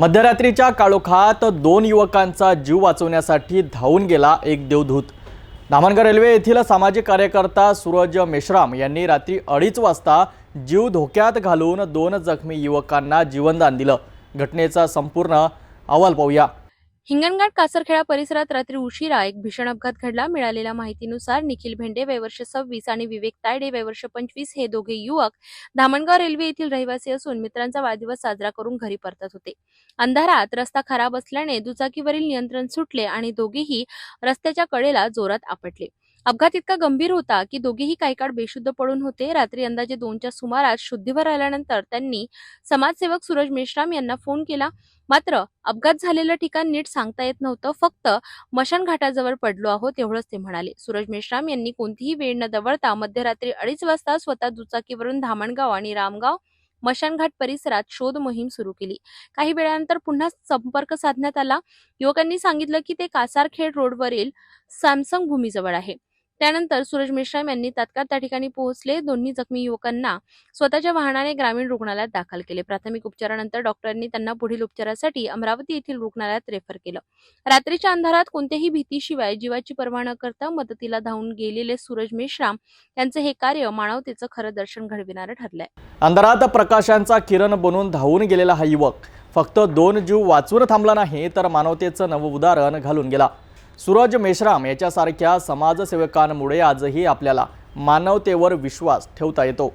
मध्यरात्रीच्या काळोखात दोन युवकांचा जीव वाचवण्यासाठी धावून गेला एक देवधूत धामणगाव रेल्वे येथील सामाजिक कार्यकर्ता सूरज मेश्राम यांनी रात्री अडीच वाजता जीव धोक्यात घालून दोन जखमी युवकांना जीवनदान दिलं. घटनेचा संपूर्ण अहवाल पाहूया. हिंगणघाट कासरखेडा परिसरात रात्री उशिरा एक भीषण अपघात घडला. मिळालेल्या माहितीनुसार निखिल भेंडे वयवर्ष सव्वीस आणि विवेक तायडे वयवर्ष पंचवीस हे दोघे युवक धामणगाव रेल्वे येथील रहिवासी असून मित्रांचा वाढदिवस साजरा करून घरी परतत होते. अंधारात रस्ता खराब असल्याने दुचाकीवरील नियंत्रण सुटले आणि दोघेही रस्त्याच्या कडेला जोरात आपटले. अपघात इतका गंभीर होता की दोघेही काही काळ बेशुद्ध पडून होते. रात्री अंदाजे दोनच्या सुमारास शुद्धीवर आल्यानंतर त्यांनी समाजसेवक सूरज मेश्राम यांना फोन केला. मात्र अपघात झालेलं ठिकाण नीट सांगता येत नव्हतं. फक्त मशान घाटाजवळ पडलो आहोत एवढंच ते म्हणाले. सूरज मेश्राम यांनी कोणतीही वेळ न दवळता मध्यरात्री अडीच वाजता स्वतः दुचाकीवरून धामणगाव आणि रामगाव मशानघाट परिसरात शोध मोहीम सुरू केली. काही वेळानंतर पुन्हा संपर्क साधण्यात आला. युवकांनी सांगितलं की ते कासारखेड रोडवरील सॅमसंग भूमीजवळ आहे. त्यानंतर सुरज मेश्राम यांनी तात्काळ त्या ठिकाणी पोहोचले. दोन्ही जखमी युवकांना स्वतःच्या वाहनाने ग्रामीण रुग्णालयात दाखल केले. प्राथमिक उपचारानंतर डॉक्टरांनी त्यांना पुढील उपचारासाठी अमरावती येथील रुग्णालयात रेफर केलं. रात्रीच्या अंधारात कोणत्याही भीतीशिवाय जीवाची पर्वा न करता मदतीला धावून गेलेले सूरज मेश्राम यांचं हे कार्य मानवतेचं खरं दर्शन घडविणारं ठरलंय. अंधारात प्रकाशांचा किरण बनून धावून गेलेला हा युवक फक्त दोन जीव वाचून थांबला नाही तर मानवतेचं नवं उदाहरण घालून गेला. सूरज मेश्राम याच्यासारख्या समाजसेवकांमुळे आजही आपल्याला मानवतेवर विश्वास ठेवता येतो.